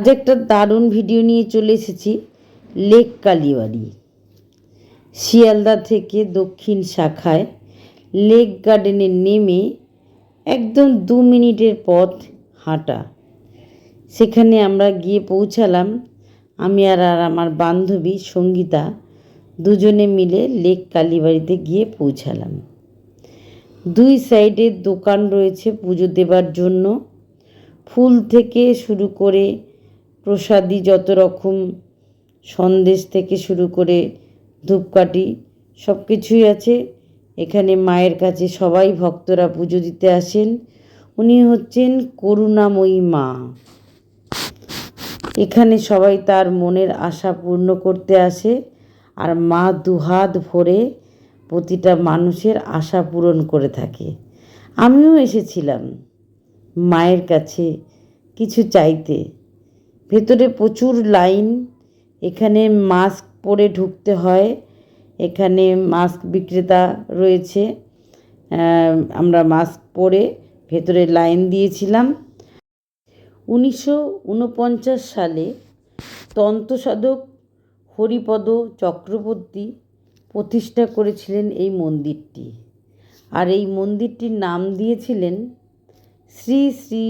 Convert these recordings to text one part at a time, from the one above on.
আজ একটা দারুণ ভিডিও নিয়ে চলে এসেছি, লেক কালীবাড়ি। শিয়ালদা থেকে দক্ষিণ শাখায় লেক গার্ডেনে নেমে একদম দু মিনিটের পথ হাঁটা। সেখানে আমরা গিয়ে পৌঁছালাম, আমি আর আর আমার বান্ধবী সঙ্গীতা দুজনে মিলে লেক কালীবাড়িতে গিয়ে পৌঁছালাম। দুই সাইডে দোকান রয়েছে পুজো দেবার জন্য। ফুল থেকে শুরু করে প্রসাদি যত রকম সন্দেশ থেকে শুরু করে ধূপকাঠি সব কিছুই আছে। এখানে মায়ের কাছে সবাই ভক্তরা পুজো দিতে আসেন। উনি হচ্ছেন করুণাময়ী মা। এখানে সবাই তার মনের আশা পূর্ণ করতে আসে আর মা দুহাত ভরে প্রতিটা মানুষের আশা পূরণ করে থাকে। আমিও এসেছিলাম মায়ের কাছে কিছু চাইতে। ভেতরে প্রচুর লাইন, এখানে মাস্ক পরে ঢুকতে হয়, এখানে মাস্ক বিক্রেতা রয়েছে আমরা মাস্ক পরে ভেতরে লাইন দিয়েছিলাম। উনিশশো উনপঞ্চাশ সালে তন্ত্রসাধক হরিপদ চক্রবর্তী প্রতিষ্ঠা করেছিলেন এই মন্দিরটি। আর এই মন্দিরটির নাম দিয়েছিলেন শ্রী শ্রী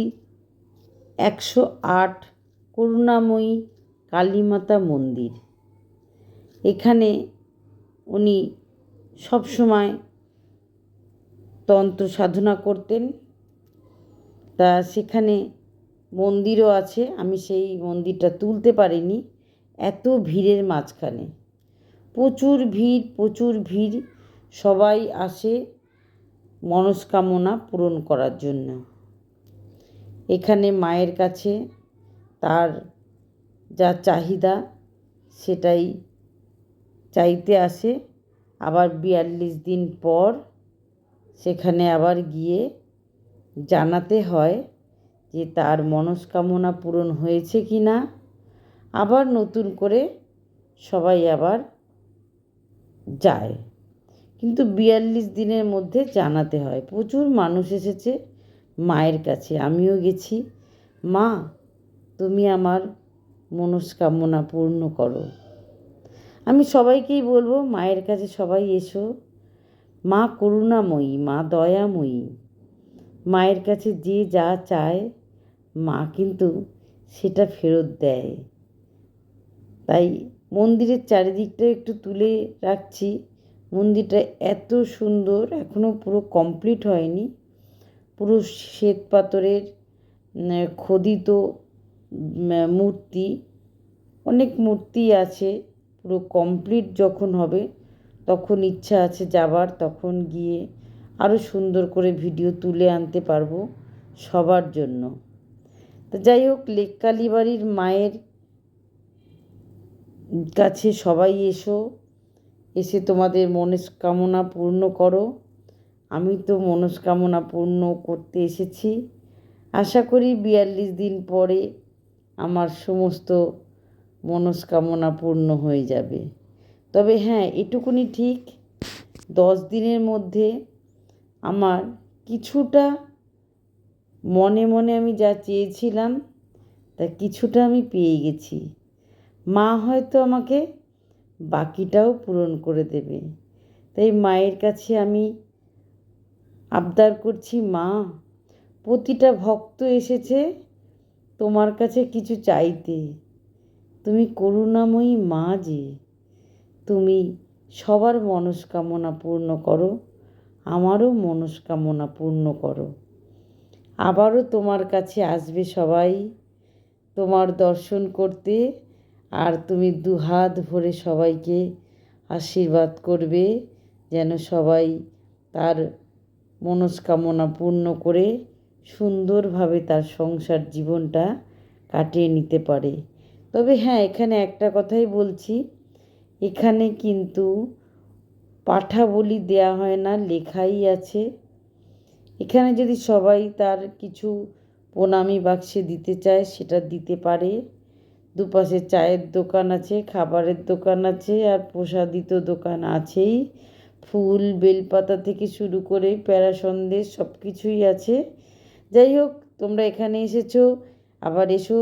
একশো আট করুণাময়ী কালীমাতা মন্দির। এখানে উনি সবসময় তন্ত্র সাধনা করতেন। তা সেখানে মন্দিরও আছে, আমি সেই মন্দিরটা তুলতে পারিনি। এত ভিড়ের মাঝখানে। প্রচুর ভিড় প্রচুর ভিড়। সবাই আসে মনস্কামনা পূরণ করার জন্য। এখানে মায়ের কাছে তার যা চাহিদা সেটাই চাইতে আসে। আবার বিয়াল্লিশ দিন পর সেখানে আবার গিয়ে জানাতে হয় যে তার মনস্কামনা পূরণ হয়েছে কি না। আবার নতুন করে সবাই আবার যায়। কিন্তু বিয়াল্লিশ দিনের মধ্যে জানাতে হয়। প্রচুর মানুষ এসেছে মায়ের কাছে। আমিও গেছি। মা তুমি আমার মনস্কামনা পূর্ণ করো। আমি সবাইকেই বলব, মায়ের কাছে সবাই এসো। মা করুণাময়ী, মা দয়াময়ী। মায়ের কাছে যে যা চায়, মা কিন্তু সেটা ফেরত দেয়। তাই মন্দিরের চারিদিকটা একটু তুলে রাখছি। মন্দিরটা এত সুন্দর এখনও পুরো কমপ্লিট হয়নি। পুরো শ্বেত পাথরের খোদিত মূর্তি, অনেক মূর্তি আছে, পুরো কমপ্লিট যখন হবে, তখন ইচ্ছা আছে যাবার, তখন গিয়ে আরও সুন্দর করে ভিডিও তুলে আনতে পারব সবার জন্য। তো যাই হোক, লেক কালীবাড়ির মায়ের কাছে সবাই এসো, এসে তোমাদের মনস্কামনা পূর্ণ করো। আমি তো মনস্কামনা পূর্ণ করতে এসেছি। আশা করি বিয়াল্লিশ দিন পরে আমার সমস্ত মনস্কামনা পূর্ণ হয়ে যাবে। তবে হ্যাঁ এটুকুনি ঠিক, দশ দিনের মধ্যে আমার কিছুটা মনে মনে আমি যা চেয়েছিলাম, তা কিছুটা আমি পেয়ে গেছি। মা হয়তো আমাকে বাকিটাও পূরণ করে দেবে। তাই মায়ের কাছে আমি আবদার করছি, মা, প্রতিটা ভক্ত এসেছে তোমার কাছে কিছু চাইতে। তুমি করুণাময়ী মা যে, তুমি সবার মনস্কামনা পূর্ণ করো, আমারও মনস্কামনা পূর্ণ করো। আবারও তোমার কাছে আসবে সবাই, তোমার দর্শন করতে, আর তুমি দুহাত ভরে সবাইকে আশীর্বাদ করবে, যেন সবাই তার মনস্কামনা পূর্ণ করে সুন্দরভাবে তার সংসার জীবনটা কাটিয়ে নিতে পারে। তবে হ্যাঁ এখানে একটা কথাই বলছি, এখানে কিন্তু পাঠা বলি দেয়া হয় না, লেখাই আছে। এখানে যদি সবাই তার কিছু প্রণামী বাক্সে দিতে চায়, সেটা দিতে পারে। দুপাশে চায়ের দোকান আছে, খাবারের দোকান আছে, আর প্রসাদিত দোকান আছেই। ফুল, বেলপাতা থেকে শুরু করে প্যারা সন্দেশ সব কিছুই আছে। যাই হোক তোমরা এখানে এসেছ আবার এসো।